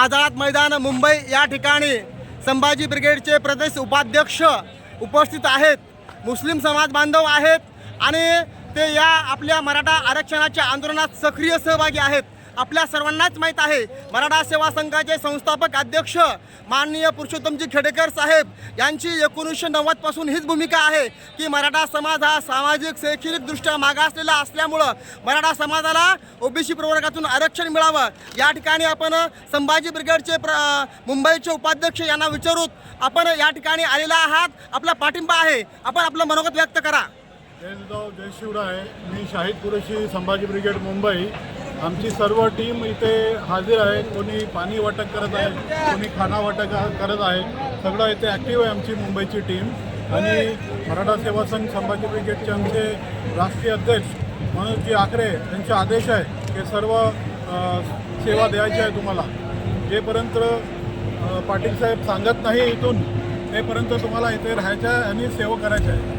आझाद मैदान मुंबई या ठिकाणी संभाजी ब्रिगेडचे प्रदेश उपाध्यक्ष उपस्थित आहेत. मुस्लिम समाज बांधव आहेत आणि ते या आपल्या मराठा आरक्षणाच्या आंदोलनात सक्रिय सहभागी आहेत. आपल्या सर्वांनाच माहीत आहे. मराठा सेवा संघाचे संस्थापक अध्यक्ष माननीय पुरुषोत्तमजी खेडेकर साहेब यांची एकोणीसशे नव्वदपासून हीच भूमिका आहे की मराठा समाज हा सामाजिक शैक्षणिकदृष्ट्या मागासलेला असल्यामुळं मराठा समाजाला ओबीसी प्रवर्गातून आरक्षण मिळावं. या ठिकाणी आपण संभाजी ब्रिगेडचे प्र मुंबईचे उपाध्यक्ष यांना विचारूत आपण या ठिकाणी आलेला आहात. आपला पाठिंबा आहे. आपण आपलं मनोगत व्यक्त करा. जय जिजाऊ जय शिवराय. मी शाहिद कुरेशी संभाजी ब्रिगेड मुंबई. आमची सर्व टीम इथे हाजीर आहे. कोणी पाणी वाटप करत आहे कोणी खाना वाटप करत आहे. सगळं इथे ॲक्टिव्ह आहे आमची मुंबईची टीम. आणि मराठा सेवा संघ संभाजी ब्रिगेडचे आमचे राष्ट्रीय अध्यक्ष मनोजजी आखरे यांचे आदेश आहे की सर्व सेवा द्यायची आहे तुम्हाला. जेपर्यंत पाटील साहेब सांगत नाही इथून तेपर्यंत तुम्हाला इथे राहायचं आहे आणि सेवा करायचं आहे.